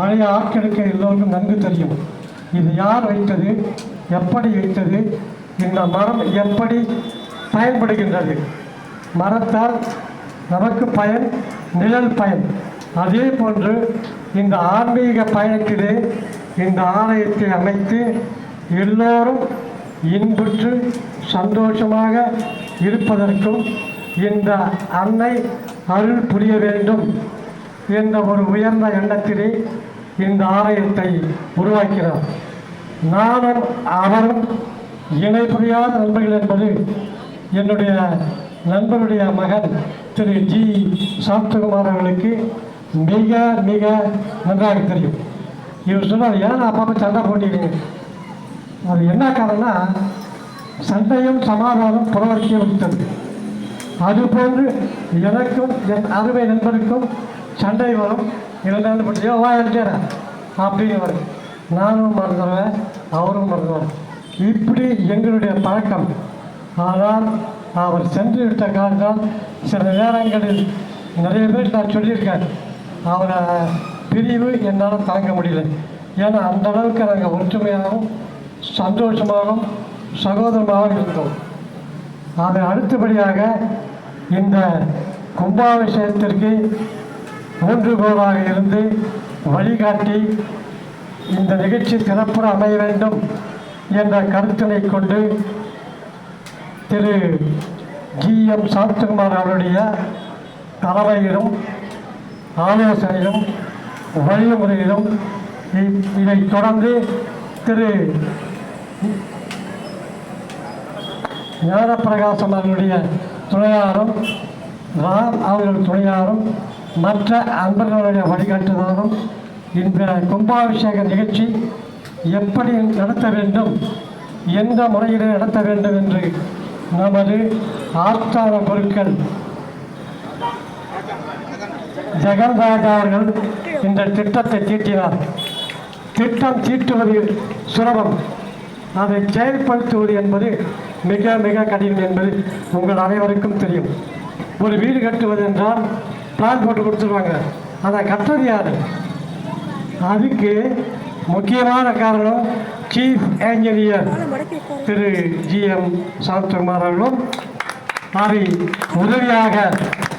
பழைய ஆட்களுக்கு எல்லோருக்கும் நன்கு தெரியும். இது யார் வைத்தது? எப்படி வைத்தது? இந்த மரம் எப்படி பயன்படுகின்றது? மரத்தால் நமக்கு பயன் நிழல் பயன். அதே போன்று இந்த ஆன்மீக பயணத்திலே இந்த ஆலயத்தை அமைத்து எல்லோரும் இன்புற்று சந்தோஷமாக இருப்பதற்கும் இந்த அன்னை அருள் புரிய வேண்டும். என்ற ஒரு உயர்ந்த எண்ணத்திலே இந்த ஆலயத்தை உருவாக்கினார் நானும் அவரும் இணை புரியாத நண்பர்கள் என்பது என்னுடைய நண்பருடைய மகன் திரு ஜி. சாந்தகுமார் அவர்களுக்கு மிக மிக நன்றாக தெரியும். இவர் சொன்னார் ஏன் அப்பப்போ சண்டை போட்டிருக்கேன் அது என்ன காரணம்னா சண்டையும் சமாதானம் புறவர்க்கே வைத்தது அதுபோன்று எனக்கும் என் அருமை நண்பருக்கும் சண்டை வரும். இரண்டாண்டு பற்றியோ வா எழுதுறேன் அப்படின்னு வரும் நானும் மறந்துடுவேன் அவரும் மறந்துடுவேன் இப்படி எங்களுடைய பழக்கம். ஆனால் அவர் சென்று விட்ட காரணம் சில நேரங்களில் நிறைய பேர் நான் சொல்லியிருக்கேன் அவரை பிரிவு என்னால் தாங்க முடியல. ஏன்னா அந்த அளவுக்கு நாங்கள் ஒற்றுமையாகவும் சந்தோஷமாகவும் சகோதரமாகவும் இருந்தோம். அதை அடுத்தபடியாக இந்த கும்பாபிஷேகத்திற்கு ஊன்றுகோலாக இருந்து வழிகாட்டி இந்த நிகழ்ச்சி சிறப்புற அமைய வேண்டும் என்ற கருத்தினை கொண்டு திரு ஜி எம் சாந்தகுமார் அவருடைய தலைமையிலும் ஆலோசனையிலும் வழிமுறையிலும் இ- இதைத் தொடர்ந்து திரு ஞானப்பிரகாசம் அவர்களுடைய துணையாரும் ராம் அவர்கள் துணையாரும் மற்ற அன்பர்களுடைய வழிகாட்டுதலும் இந்த கும்பாபிஷேக நிகழ்ச்சி எப்படி நடத்த வேண்டும் எந்த முறையில் நடத்த வேண்டும் என்று நமது ஆஸ்தான பொருட்கள் ஜெகன்ராஜா அவர்கள் இந்த திட்டத்தை தீட்டினார். திட்டம் தீட்டுவது சுலபம். அதை செயல்படுத்துவது என்பது மிக மிக கடினம் என்பது உங்கள் அனைவருக்கும் தெரியும். ஒரு வீடு கட்டுவது என்றால் பிளான் போட்டு கொடுத்துருவாங்க. அதை கட்டுறது யார்? அதுக்கு முக்கியமான காரணம் chief engineer Thiru G M Santhakumar அவர்களும் அதை உதவியாக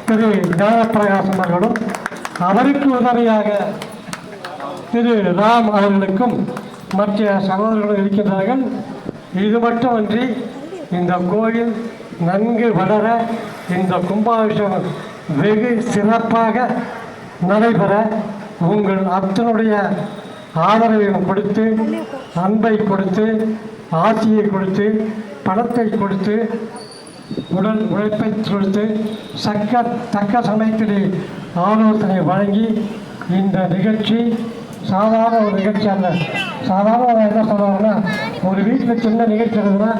திரு ஞானப்பிரகாசம் அவர்களும் அவருக்கு உதவியாக திரு ராம் அவர்களுக்கும் மற்ற சகோதரர்களும் இருக்கின்றார்கள். இது மட்டுமன்றி இந்த கோயில் நன்கு வளர இந்த கும்பாபிஷேகம் வெகு சிறப்பாக நடைபெற உங்கள் அத்தனுடைய ஆதரவையும் கொடுத்து அன்பை கொடுத்து ஆசியை கொடுத்து பணத்தை கொடுத்து உடல் உழைப்பை கொடுத்து சக்க தக்க சமயத்திலே ஆலோசனை வழங்கி இந்த நிகழ்ச்சி சாதாரண ஒரு நிகழ்ச்சி அல்ல. சாதாரண ஒரு என்ன சொல்கிறாங்கன்னா ஒரு வீட்டில் சின்ன நிகழ்ச்சி இருக்குதுன்னா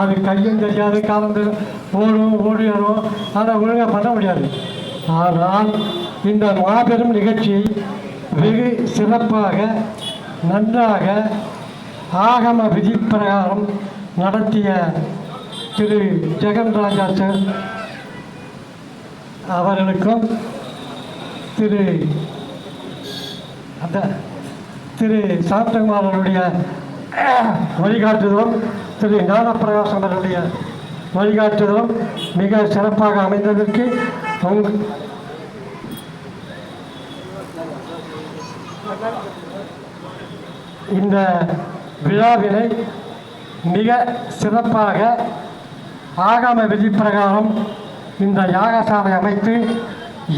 அது கையும் தெரியாது காலம் ஓடும் ஓடி வரும் அதை ஒழுங்காக பண்ண முடியாது. ஆனால் இந்த மாபெரும் நிகழ்ச்சியை வெகு சிறப்பாக நன்றாக ஆகம விதி பிரகாரம் நடத்திய திரு ஜெகன் ராஜா சார் அவர்களுக்கும் திரு அந்த திரு சாந்தகுமார் அவருடைய வழிகாட்டுதலும் திரு ஞானப்பிரகாசம் அவருடைய வழிகாட்டுதலும் மிக சிறப்பாக அமைந்ததற்கு உங்க இந்த விழாவினை மிக சிறப்பாக ஆகம விதி பிரகாரம் இந்த யாகசாலை அமைத்து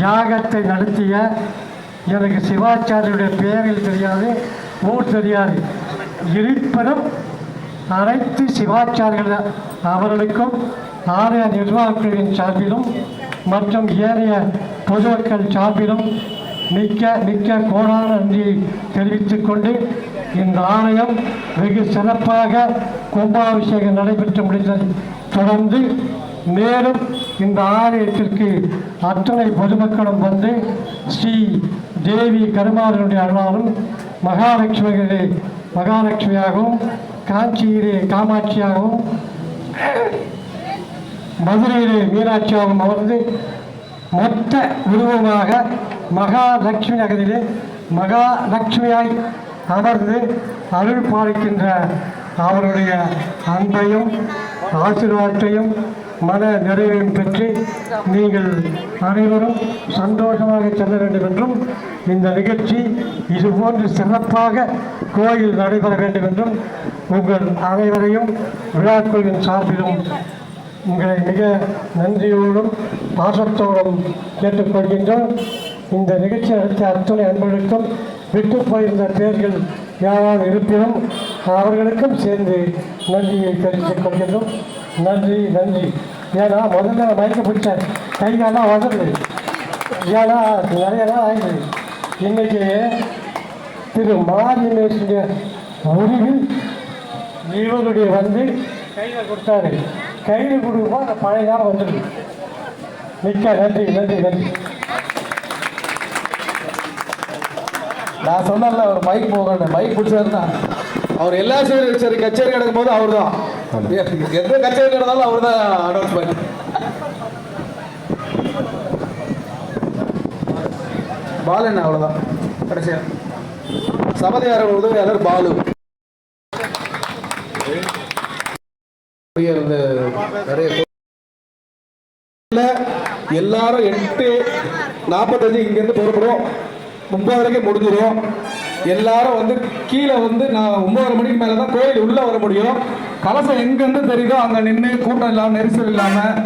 யாகத்தை நடத்திய எனக்கு சிவாச்சாரியுடைய பெயரில் தெரியாது ஊர் தெரியாது. இருப்பினும் அனைத்து சிவாச்சாரிகள் அவர்களுக்கும் ஆலய நிர்வாகக்குழுவின் சார்பிலும் மற்றும் ஏனைய பொதுமக்கள் சார்பிலும் மிக்க மிக்க கோடான நன்றியை தெரிவித்துக் கொண்டு இந்த ஆலயம் வெகு சிறப்பாக கும்பாபிஷேகம் நடைபெற்று முடிந்ததை தொடர்ந்து மேலும் இந்த ஆலயத்திற்கு அத்தனை பொதுமக்களும் வந்து ஸ்ரீ தேவி கருமாரனுடைய அருளாலும் மகாலட்சுமிகளே மகாலட்சுமியாகவும் காஞ்சியிலே காமாட்சியாகவும் மதுரையிலே மீனாட்சியாகவும் அமர்ந்து மொத்த உருவமாக மகாலட்சுமி நகரிலே மகாலட்சுமியாய் அமர்ந்து அருள் பாலிக்கின்ற அவருடைய அன்பையும் ஆசீர்வாதத்தையும் மன நிறைவையும் பெற்று நீங்கள் அனைவரும் சந்தோஷமாக செல்ல வேண்டும் என்றும் இந்த நிகழ்ச்சி இதுபோன்று சிறப்பாக கோயில் நடைபெற வேண்டும் என்றும் உங்கள் அனைவரையும் விழாக்குழுவின் சார்பிலும் உங்களை மிக நன்றியோடும் பாசத்தோடும் கேட்டுக்கொள்கின்றோம். இந்த நிகழ்ச்சி நடத்திய அத்துணை அன்பர்களுக்கும் விட்டு போயிருந்த பேர்கள் யாராவது இருப்பினும் அவர்களுக்கும் சேர்ந்து நன்றியை தெரிவித்துக் கொள்கின்றோம். நன்றி நன்றி. ஏன்னா முதல்ல மயக்க பிடிச்சேன் கை காலாம் வந்தது ஏன்னா நிறைய நாள் ஆயிடுது. இன்னைக்கு திரு மாரியமேஷனுடைய முடிவில் இவருடைய வந்து கையில் கொடுத்தாரு. கையில் கொடுக்கும்போது அந்த பழைய காலம் வந்துடுது. மிக்க நன்றி நன்றி நன்றி. நான் சொன்னேன்ல அவர் மைக் போகணும் மைக் பிடிச்சாருன்னா. அவர் எல்லா சரி சரி கச்சேரி நடக்கும் போது அவர் தான் எந்த கச்சேரி நடந்தாலும் அவர் தான் அனௌன்ஸ்மெண்ட் பாலு என்ன அவ்வளோதான் கடைசியா. சபதியாரோட உதவியாளர் பாலு. இருந்து எல்லாரும் எட்டு நாற்பத்தஞ்சு இங்கேருந்து புறப்படுவோம். ஒன்பது வரைக்கும் முடிஞ்சிடும் எல்லாரும் வந்து கீழே வந்து நான் ஒன்பதரை மணிக்கு மேலே தான் கோயில் உள்ளே வர முடியும். கலசம் எங்கேருந்து தெரியுதோ அங்கே நின்று கூட்டம் இல்லாமல் நெரிசல் இல்லாமல்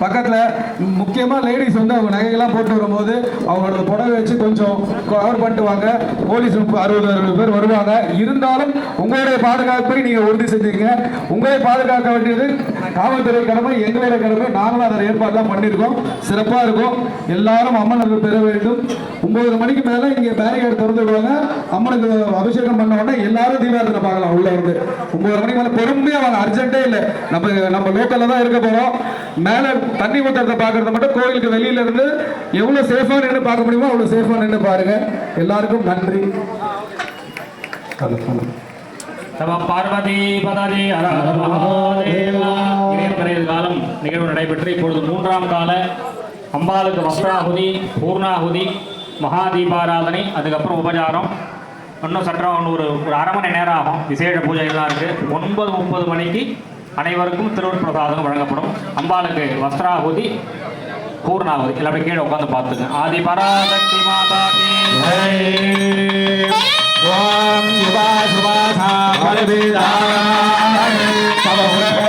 பக்கத்தில் முக்கியமாக லேடிஸ் வந்து அவங்க நகைகள்லாம் போட்டு வரும்போது அவங்களோட புடவை வச்சு கொஞ்சம் கவர் பண்ணிட்டு வாங்க போலீஸ் அறுபது அறுபது பேர் வருவாங்க. இருந்தாலும் உங்களுடைய பாதுகாப்பை நீங்கள் உறுதி செஞ்சீங்க. உங்களை பாதுகாக்க வேண்டியது காவல்துறை கடமை எங்களுடைய கடமை நாங்களும் அதை ஏற்பாடுலாம் பண்ணியிருக்கோம். சிறப்பாக இருக்கும். எல்லாரும் அம்மன் அருள் பெற வேண்டும். ஒன்பது மணிக்கு மேலே இங்கே பேரிகேட் திறந்து விடுவாங்க. அம்மனுக்கு அபிஷேகம் பண்ண உடனே எல்லாரும் தீபாரதனை பார்க்கலாம் உள்ளே வந்து ஒன்பது மணிக்கு மேலே பொறுமையாக வாங்க. அர்ஜென்ட்டே இல்லை. நம்ம நம்ம லோக்கலில் தான் இருக்க போகிறோம் மேலே தண்ணி ஊற்றுறத பார்க்கறத மட்டும் கோயிலுக்கு வெளியில இருந்து எவ்வளோ சேஃபாக நின்று பார்க்க முடியுமோ அவ்வளோ சேஃபாக நின்று பாருங்க. எல்லாருக்கும் நன்றி. தவ பார்வதி பததி காலம் நிகழ்வு நடைபெற்று இப்பொழுது மூன்றாம் கால அம்பாளுக்கு வஸ்திராகுதி பூர்ணாகுதி மகா தீபாராதனை அதுக்கப்புறம் உபச்சாரம். இன்னும் சற்றம் ஒரு ஒரு அரை மணி நேரம் ஆகும். விசேஷ பூஜைகள்லாம் இருக்குது ஒன்பது முப்பது மணிக்கு அனைவருக்கும் திருவள்ளுவர் பிரசாதம் வழங்கப்படும். அம்பாளுக்கு வஸ்திராகுதி பூர்ணாகுதி. எல்லாமே கீழே உட்காந்து பார்த்துங்க. ஆதி பராசக்தி மாதா கி பரவேதா பரவேதா